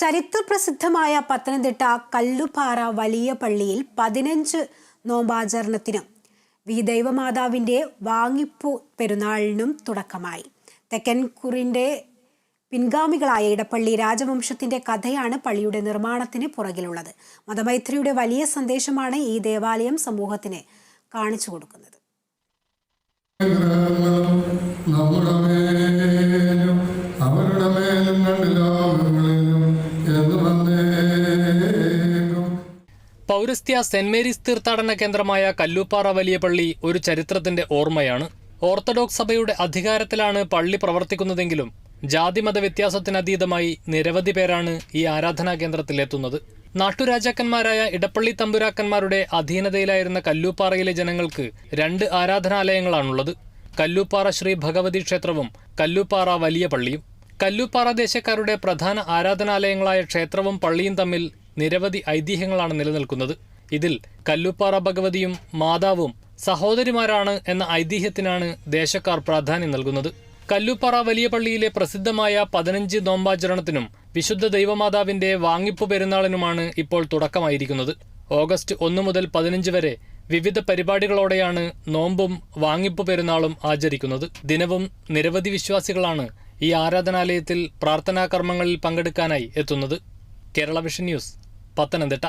ചരിത്രപ്രസിദ്ധമായ പത്തനംതിട്ട കല്ലുപാറ വലിയ പള്ളിയിൽ പതിനഞ്ച് നോമ്പാചരണത്തിനും വി ദൈവമാതാവിന്റെ വാങ്ങിപ്പു പെരുന്നാളിനും തുടക്കമായി. തെക്കൻ കുറിന്റെ പിൻഗാമികളായ ഇടപ്പള്ളി രാജവംശത്തിന്റെ കഥയാണ് പള്ളിയുടെ നിർമ്മാണത്തിന് പുറകിലുള്ളത്. മതമൈത്രിയുടെ വലിയ സന്ദേശമാണ് ഈ ദേവാലയം സമൂഹത്തിന് കാണിച്ചു കൊടുക്കുന്നത്. പൗരസ്ത്യ സെന്റ് മേരീസ് തീർത്ഥാടന കേന്ദ്രമായ കല്ലൂപ്പാറ വലിയ പള്ളി ഒരു ചരിത്രത്തിന്റെ ഓർമ്മയാണ്. ഓർത്തഡോക്സ് സഭയുടെ അധികാരത്തിലാണ് പള്ളി പ്രവർത്തിക്കുന്നതെങ്കിലും ജാതിമത വ്യത്യാസത്തിനതീതമായി നിരവധി പേരാണ് ഈ ആരാധനാ കേന്ദ്രത്തിലെത്തുന്നത്. നാട്ടുരാജാക്കന്മാരായ ഇടപ്പള്ളി തമ്പുരാക്കന്മാരുടെ അധീനതയിലായിരുന്ന കല്ലൂപ്പാറയിലെ ജനങ്ങൾക്ക് രണ്ട് ആരാധനാലയങ്ങളാണുള്ളത്. കല്ലൂപ്പാറ ശ്രീ ഭഗവതി ക്ഷേത്രവും കല്ലൂപ്പാറ വലിയ പള്ളിയും. കല്ലൂപ്പാറ ദേശക്കാരുടെ പ്രധാന ആരാധനാലയങ്ങളായ ക്ഷേത്രവും പള്ളിയും തമ്മിൽ നിരവധി ഐതിഹ്യങ്ങളാണ് നിലനിൽക്കുന്നത്. ഇതിൽ കല്ലുപ്പാറ ഭഗവതിയും മാതാവും സഹോദരിമാരാണ് എന്ന ഐതിഹ്യത്തിനാണ് ദേശക്കാർ പ്രാധാന്യം നൽകുന്നത്. കല്ലുപ്പാറ വലിയ പള്ളിയിലെ പ്രസിദ്ധമായ പതിനഞ്ച് നോമ്പാചരണത്തിനും വിശുദ്ധ ദൈവമാതാവിന്റെ വാങ്ങിപ്പു പെരുന്നാളിനുമാണ് ഇപ്പോൾ തുടക്കമായിരിക്കുന്നത്. ഓഗസ്റ്റ് ഒന്ന് മുതൽ പതിനഞ്ച് വരെ വിവിധ പരിപാടികളോടെയാണ് നോമ്പും വാങ്ങിപ്പു പെരുന്നാളും ആചരിക്കുന്നത്. ദിനവും നിരവധി വിശ്വാസികളാണ് ഈ ആരാധനാലയത്തിൽ പ്രാർത്ഥനാ കർമ്മങ്ങളിൽ പങ്കെടുക്കാനായി എത്തുന്നത് കേരള വിഷൻ ന്യൂസ് പത്തനംതിട്ട.